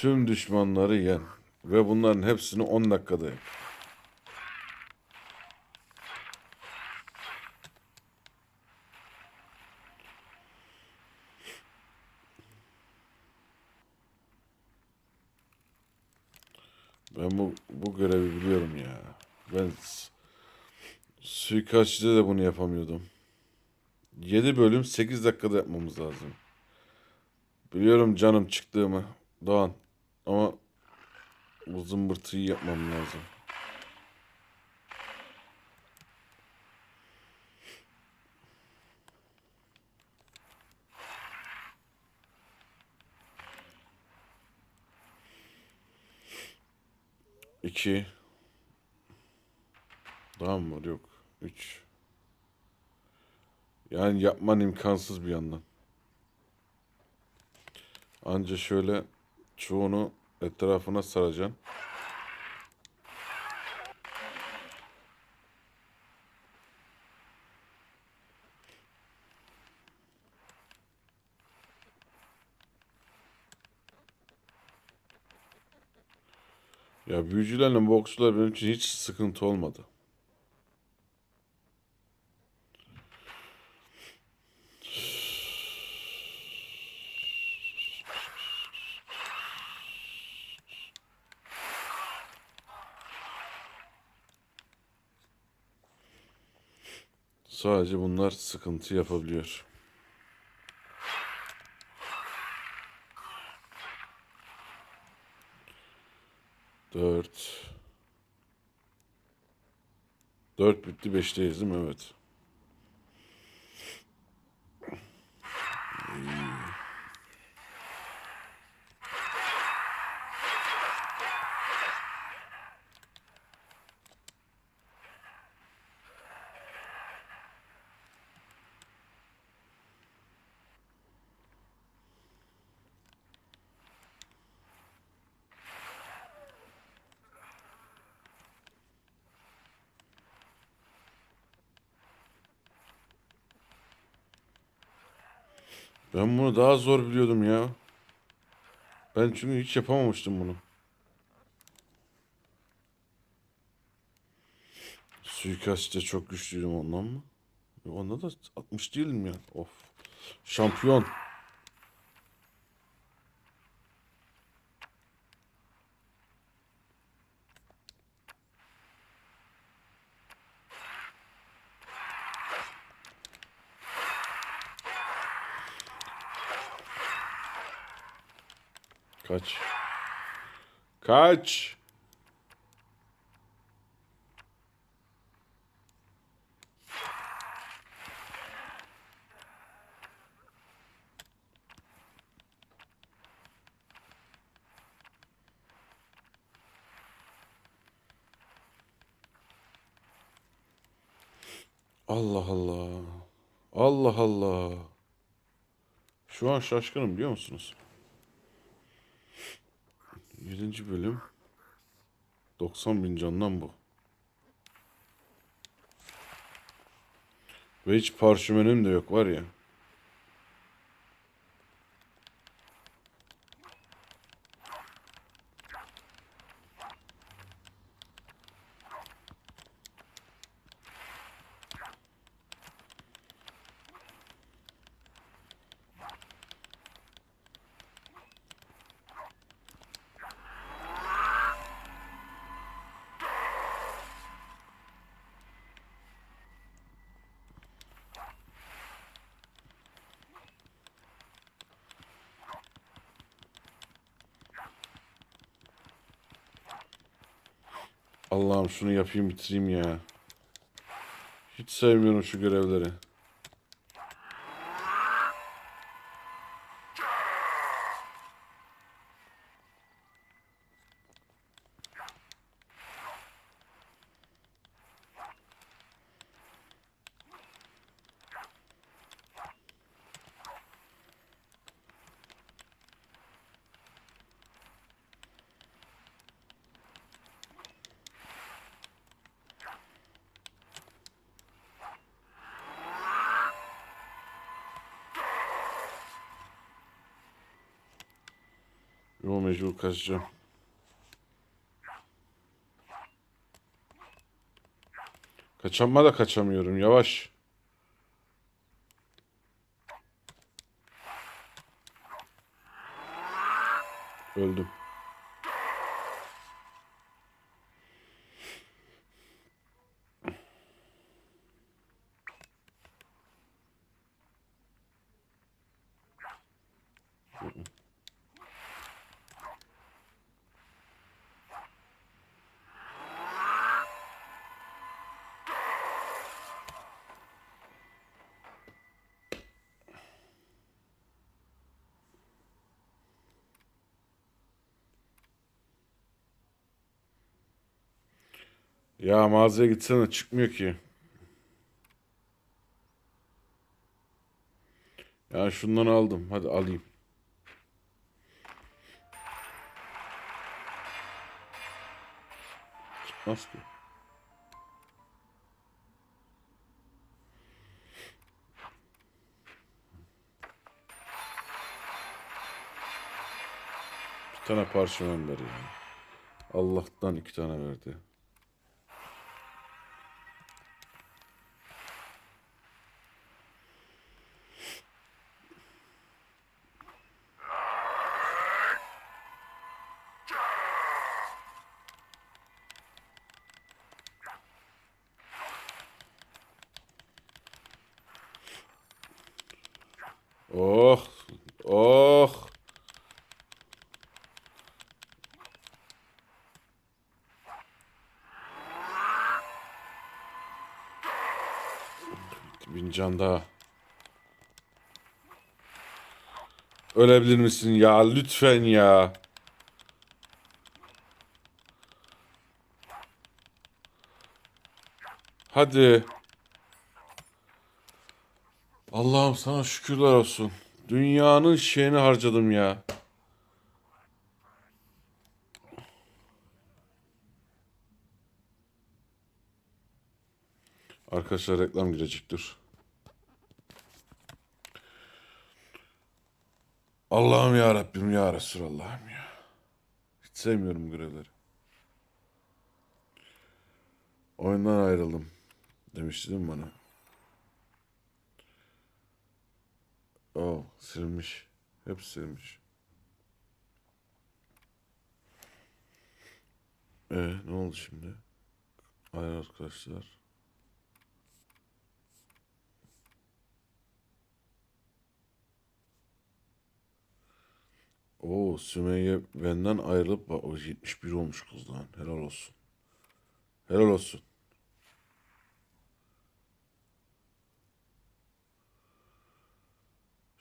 Tüm düşmanları yen. Ve bunların hepsini 10 dakikada yap. Ben bu, bu görevi biliyorum ya. Ben suikastçıda da bunu yapamıyordum. 7 bölüm 8 dakikada yapmamız lazım. Biliyorum canım çıktığımı Doğan ama bu zımbırtıyı yapmam lazım. İki. Daha mı var? Yok. Üç. Yani yapman imkansız bir yandan. Anca şöyle çoğunu etrafına saracaksın. Ya büyücülerle boksçular benim için hiç sıkıntı olmadı. Sadece bunlar sıkıntı yapabiliyor. Dört. Dört bitti, beşteyiz değil mi? Evet. Ben bunu daha zor biliyordum ya. Ben çünkü hiç yapamamıştım bunu. Suikastçı çok güçlüydüm ondan mı? Onda da 60 değilim ya. Of. Şampiyon. Kaç. Kaç. Allah Allah. Allah Allah. Şu an şaşkınım biliyor musunuz? 7. bölüm 90 bin candan bu. Ve hiç parşömenim de yok var ya. Allah'ım şunu yapayım bitireyim ya. Hiç sevmiyorum şu görevleri. Yo mecbur kaçacağım. Kaçanma da kaçamıyorum. Yavaş. Öldüm. Ya mağazaya gitsene çıkmıyor ki. Ya şundan aldım. Hadi alayım. Çıkmaz ki. Bir tane parşömen ver ya. Allah'tan iki tane verdi. Oh, oh. Bin can daha. Ölebilir misin ya? Lütfen ya. Hadi. Allah'ım sana şükürler olsun. Dünyanın şeyini harcadım ya. Arkadaşlar reklam girecektir. Allah'ım ya Rabbim ya Resulallah'ım ya. Hiç sevmiyorum görevleri. Oyundan ayrıldım. Demişti değil mi bana? Oh, silmiş. Hep silmiş. Ee, ne oldu şimdi? Hayır arkadaşlar. Oo, Sümeyye benden ayrılıp bak, o 71 olmuş kız lan. Helal olsun. Helal olsun.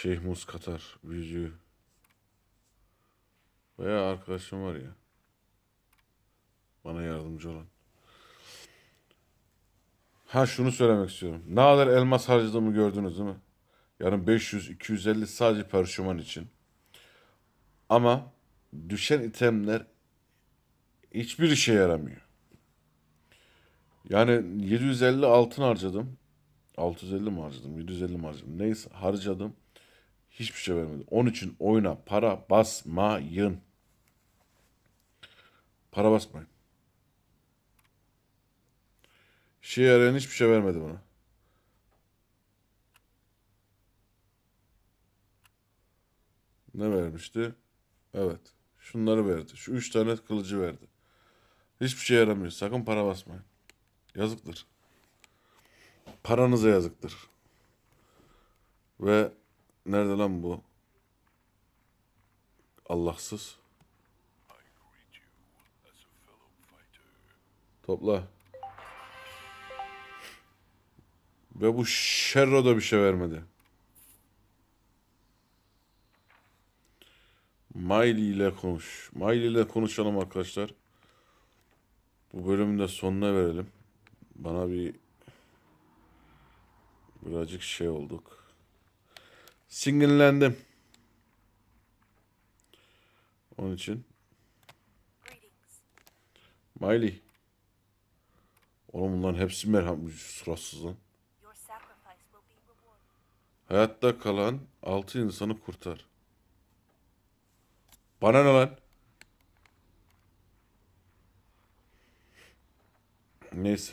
Şeyh Mus Katar büyücü. Bayağı arkadaşım var ya. Bana yardımcı olan. Ha şunu söylemek istiyorum. Ne kadar elmas harcadığımı gördünüz değil mi? Yani 500, 250 sadece perşüman için. Ama düşen itemler hiçbir işe yaramıyor. Yani 750 altın harcadım. 650 mi harcadım? 750 mi harcadım? Neyse harcadım. Hiçbir şey vermedi. Onun için oyuna para basmayın. Para basmayın. Şey yarayan hiçbir şey vermedi bana. Ne vermişti? Evet. Şunları verdi. Şu üç tane kılıcı verdi. Hiçbir şey yaramıyor. Sakın para basmayın. Yazıktır. Paranıza yazıktır. Ve nerede lan bu? Allahsız. Topla. Ve bu Sherro da bir şey vermedi. Miley ile konuş. Miley ile konuşalım arkadaşlar. Bu bölümün de sonuna verelim. Bana bir birazcık şey olduk. Sinirlendim. Onun için. Miley. Oğlum bunların hepsi merhamet suratsız lan. Hayatta kalan altı insanı kurtar. Bana ne lan? Neyse.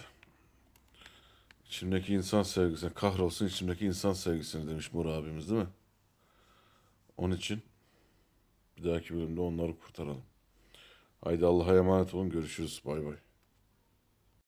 İçimdeki insan sevgisi. Kahrolsun içimdeki insan sevgisini demiş Mur abimiz değil mi? Onun için bir dahaki bölümde onları kurtaralım. Haydi Allah'a emanet olun. Görüşürüz. Bay bay.